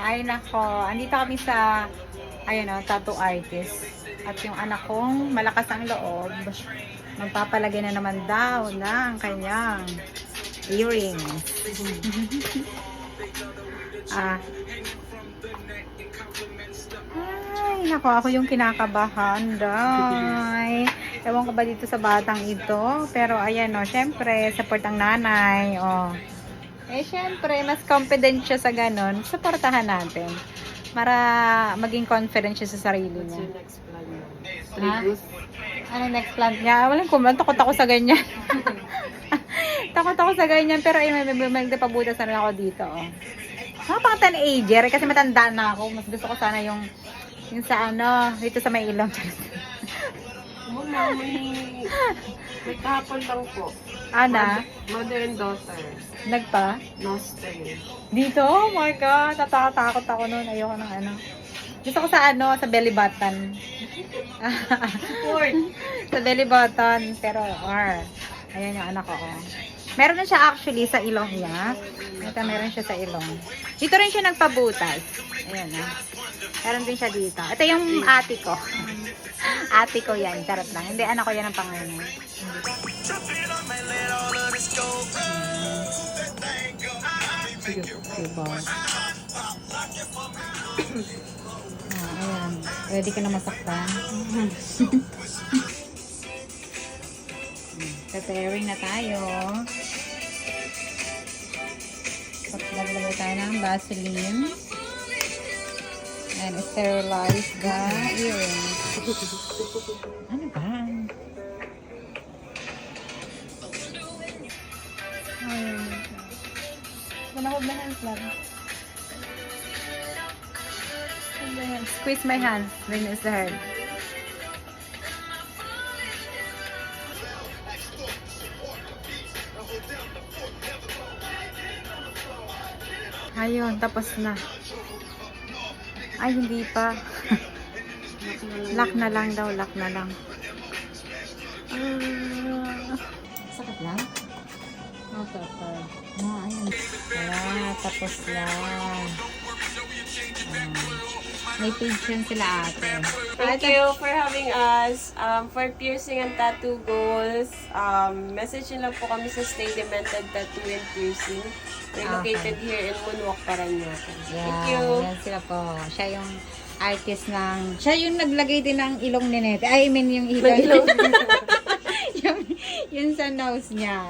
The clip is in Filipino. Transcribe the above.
Ay, nako. Andito kami sa, ayun o, tattoo artist. At yung anak kong malakas ang loob, magpapalagay na naman daw ng kanyang earrings. ah. Ay, nako, ako yung kinakabahan, day. Ewan ko ba dito sa batang ito. Pero ayan o, syempre, support ang nanay. O. Eh, syempre, mas confident siya sa ganun. Supportahan natin. Para maging confident siya sa sarili niya. next plan? Ha? Tribus? Ano next plan niya? Walang. Takot ako sa ganyan. Takot ako sa ganyan. Pero ay, may, may, may magdapabutas na rin ako dito. Oh. Mga pang teenager. eh, Kasi matanda na ako. Mas gusto ko sana yung yung sa ano, dito sa may ilong. Mama, may... May kahapon lang po. Ana, Mother and daughter. nagpa? Nostay. Dito? Oh my God. Natatakot ako noon. Ayoko ng ano. Gusto ko sa ano, sa belly button. Support! sa belly button. Pero, or, ayan yung anak ko. Oh. Meron na siya actually sa ilong niya. Ito, meron siya sa ilong. Dito rin siya nagpabutas. Ayan na. Meron din siya dito. Ito yung ate ko. ate ko yan. Charot lang. Hindi, anak ko yan ang pangalan. Diba? Ah, ayan. Ready ka na masaktan? Preparing na tayo. Maglagay tayo ng Vaseline. And sterilize the earrings. Ano ba? Ayun. Hold my hands lang. Squeeze my hands. Then use the head. Ayun, tapos na. Ay, hindi pa. lock na lang daw, lock na lang. Ah. Sakit lang? No, pepper. No, ayun. Ah, tapos na. Ah. May page yun sila ate. Thank you for having us. Um, for piercing and tattoo goals, um, message nyo lang po kami sa Stay Demented Tattoo and Piercing. We're Okay. located here in Moonwalk, Paranaque. Yeah, Thank you. Yan sila po. Siya yung artist ng... Siya yung naglagay din ng ilong ni Nete. I mean, yung ilong. Ng ilong. yung, yung sa nose niya.